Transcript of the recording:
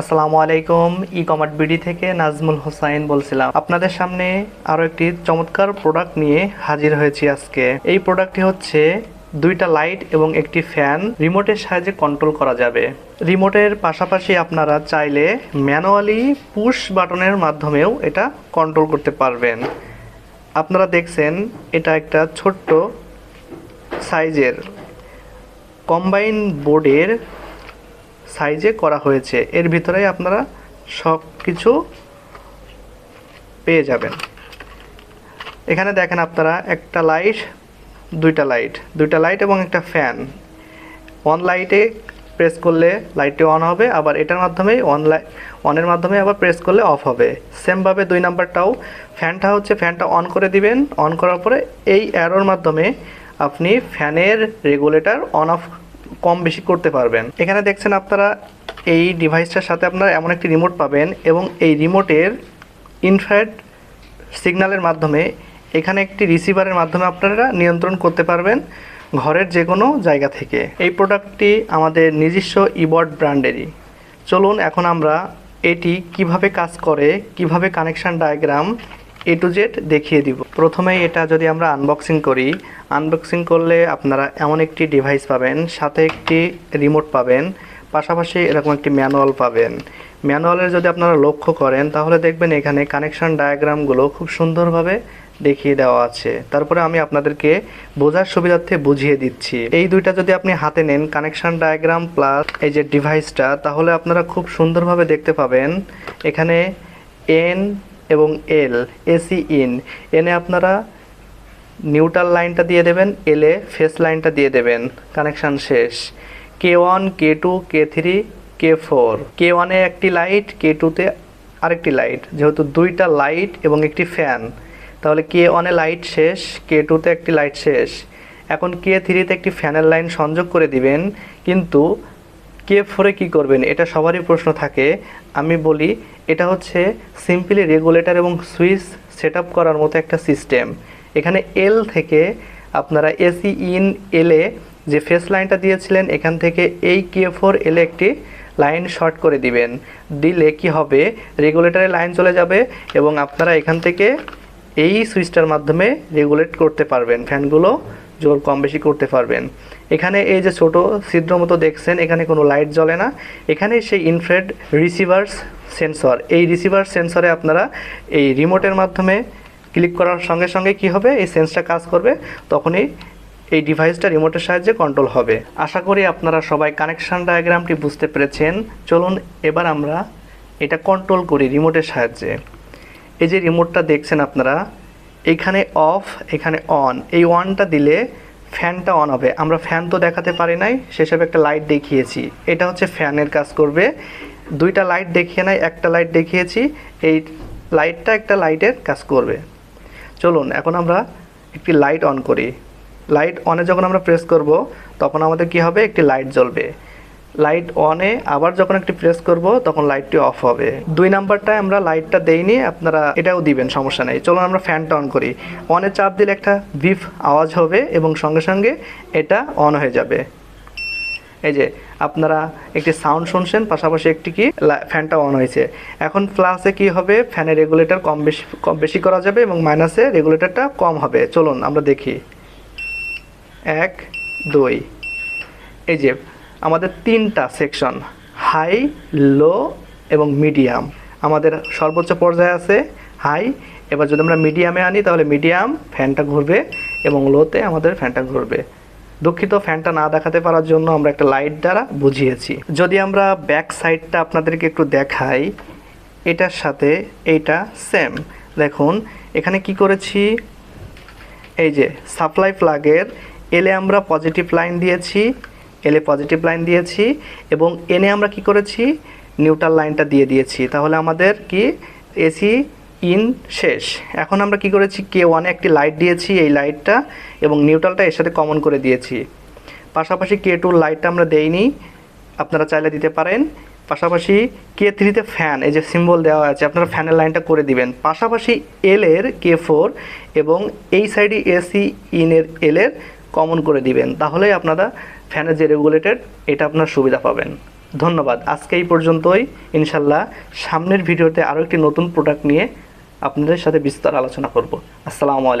আসসালামু আলাইকুম ই কমার্ট বিডি থেকে নাজমুল হোসাইন বলছিলাম। আপনাদের সামনে আরও একটি চমৎকার প্রোডাক্ট নিয়ে হাজির হয়েছি আজকে। এই প্রোডাক্টটি হচ্ছে দুইটা লাইট এবং একটি ফ্যান রিমোটের সাহায্যে কন্ট্রোল করা যাবে। রিমোটের পাশাপাশি আপনারা চাইলে ম্যানুয়ালি পুশ বাটনের মাধ্যমেও এটা কন্ট্রোল করতে পারবেন। আপনারা দেখছেন, এটা একটা ছোট্ট সাইজের কম্বাইন বোর্ডের সাইজে করা হয়েছে। এর ভিতরে আপনারা সব কিছু পেয়ে যাবেন। এখানে দেখেন আপনারা একটা লাইট, দুইটা লাইট। দুইটা লাইট এবং একটা ফ্যান। অন লাইটে প্রেস করলে লাইটটি অন হবে, আবার এটার মাধ্যমে অন লাইট অনের মাধ্যমে আবার প্রেস করলে অফ হবে। সেমভাবে দুই নাম্বারটাও ফ্যানটা হচ্ছে ফ্যানটা অন করে দিবেন। অন করার পরে এই অ্যারোর মাধ্যমে আপনি ফ্যানের রেগুলেটর অন অফ কম বেশি করতে পারবেন। এখানে দেখছেন আপনারা এই ডিভাইসটার সাথে আপনারা এমন একটি রিমোট পাবেন এবং এই রিমোটের ইনফ্রারেড সিগন্যালের মাধ্যমে এখানে একটি রিসিভারের মাধ্যমে আপনারা নিয়ন্ত্রণ করতে পারবেন ঘরের যে কোনো জায়গা থেকে। এই প্রোডাক্টটি আমাদের নিজস্ব ইবট ব্র্যান্ডেরই। চলুন এখন আমরা এটি কীভাবে কাজ করে, কীভাবে connection diagram A to Z দেখিয়ে দিব। প্রথমেই এটা যদি আমরা আনবক্সিং করি আনবক্সিং করলে আপনারা এমন একটি ডিভাইস পাবেন, সাথে একটি রিমোট পাবেন, পাশাপাশি এরকম একটি ম্যানুয়াল পাবেন। ম্যানুয়ালের যদি আপনারা লক্ষ্য করেন, তাহলে দেখবেন এখানে কানেকশন ডায়াগ্রামগুলো খুব সুন্দরভাবে দেখিয়ে দেওয়া আছে। তারপরে আমি আপনাদেরকে বোঝার সুবিধার্থে বুঝিয়ে দিচ্ছি। এই দুইটা যদি আপনি হাতে নেন কানেকশন ডায়াগ্রাম প্লাস এই যে ডিভাইসটা তাহলে আপনারা খুব সুন্দরভাবে দেখতে পাবেন। এখানে এন এবং এল এসি ইন এনে আপনারা নিউট্রাল লাইনটা দিয়ে দেবেন এলে ফেস লাইনটা দিয়ে দেবেন। কানেকশান শেষ। K one K two K three K four K ওয়ানে একটি লাইট কে টুতে আরেকটি লাইট যেহেতু দুইটা লাইট এবং একটি ফ্যান তাহলে কে ওয়ানে লাইট শেষ কে টুতে একটি লাইট শেষ। এখন কে থ্রিতে একটি ফ্যানের লাইন সংযোগ করে দিবেন। কিন্তু কে ফোরে কী করবেন, এটা সবারই প্রশ্ন থাকে। আমি বলি, এটা হচ্ছে সিম্পলি রেগুলেটর এবং সুইচ সেট করার মতো একটা সিস্টেম। এখানে এল থেকে আপনারা এসি ইন এলে যে ফেস লাইনটা দিয়েছিলেন, এখান থেকে এই কে ফোর এলে একটি লাইন শর্ট করে দিবেন। দিলে কি হবে? রেগুলেটরে লাইন চলে যাবে এবং আপনারা এখান থেকে এই সুইচটার মাধ্যমে রেগুলেট করতে পারবেন। ফ্যানগুলো জোর কম বেশি করতে পারবেন। এখানে এই যে ছোট ছিদ্র মতো দেখছেন, এখানে কোনো লাইট জ্বলে না। এখানে সেই ইনফ্রেড রিসিভার্স সেন্সর এই রিসিভার সেন্সরে আপনারা এই রিমোটের মাধ্যমে ক্লিক করার সঙ্গে সঙ্গে কি হবে? এই সেন্সটা কাজ করবে। তখনই এই ডিভাইসটা রিমোটের সাহায্যে কন্ট্রোল হবে। আশা করি আপনারা সবাই কানেকশন ডায়াগ্রামটি বুঝতে পেরেছেন। চলুন এবার আমরা এটা কন্ট্রোল করি রিমোটের সাহায্যে। এই যে রিমোটটা দেখছেন আপনারা, এখানে অফ এখানে অন এই অনটা দিলে ফ্যানটা অন হবে। আমরা ফ্যান তো দেখাতে পারি নাই সেসবে একটা লাইট দেখিয়েছি। এটা হচ্ছে ফ্যানের কাজ করবে। দুইটা লাইট দেখিয়ে নাই, একটা লাইট দেখিয়েছি। এই লাইটটা একটা লাইটের কাজ করবে। চলুন, এখন আমরা একটি লাইট অন করি। লাইট অনে যখন আমরা প্রেস করব, তখন আমাদের কি হবে? একটি লাইট জ্বলবে। লাইট অনে আবার যখন একটি প্রেস করব, তখন লাইটটি অফ হবে। দুই নাম্বারটায় আমরা লাইটটা দেইনি, আপনারা এটাও দিবেন, সমস্যা নেই। চলুন আমরা ফ্যানটা অন করি। অনে চাপ দিলে একটা বিফ আওয়াজ হবে এবং সঙ্গে সঙ্গে এটা অন হয়ে যাবে। এই যে, আপনারা একটি সাউন্ড শুনছেন, পাশাপাশি একটি কি ফ্যানটা অন হয়েছে। এখন প্লাসে কি হবে? ফ্যানের রেগুলেটর কম বেশি কম বেশি করা যাবে এবং মাইনাসে রেগুলেটরটা কম হবে। চলুন, আমরা দেখি। এক, দুই। এই যে আমাদের তিনটা সেকশন হাই লো এবং মিডিয়াম আমাদের সর্বোচ্চ পর্যায়ে আছে হাই এবার যদি আমরা মিডিয়ামে আনি, তাহলে মিডিয়াম ফ্যানটা ঘুরবে এবং লোতে আমাদের ফ্যানটা ঘুরবে। দুঃখিত ফ্যানটা না দেখাতে পারার জন্য আমরা একটা লাইট দ্বারা বুঝিয়েছি। যদি আমরা ব্যাক সাইডটা আপনাদেরকে একটু দেখাই, এটার সাথে এইটা সেম দেখুন, এখানে কি করেছি? এই যে সাপ্লাই প্লাগের এলে আমরা পজিটিভ লাইন দিয়েছি। এলে পজিটিভ লাইন দিয়েছি এবং এনে আমরা কি করেছি? নিউট্রাল লাইনটা দিয়ে দিয়েছি। তাহলে আমাদের কি? এসি ইন শেষ। এখন আমরা কি করেছি? কে ওয়ানে একটি লাইট দিয়েছি, এই লাইটটা এবং নিউট্রালটা এর সাথে কমন করে দিয়েছি। পাশাপাশি কে টুর লাইটটা আমরা দেইনি। আপনারা চাইলে দিতে পারেন। পাশাপাশি কে থ্রিতে ফ্যান এই যে সিম্বল দেওয়া আছে, আপনারা ফ্যানের লাইনটা করে দিবেন। পাশাপাশি এল এর কে ফোর এবং এই সাইডে এসি ইনের এল এর কমন করে দিবেন। তাহলেই আপনারা ফ্যানের যে রেগুলেটেড, এটা আপনার সুবিধা পাবেন। ধন্যবাদ। আজকে এই পর্যন্তই। ইনশাল্লাহ সামনের ভিডিওতে আরও একটি নতুন প্রোডাক্ট নিয়ে আপনাদের সাথে বিস্তার আলোচনা করব। আসসালামু আলাইকুম।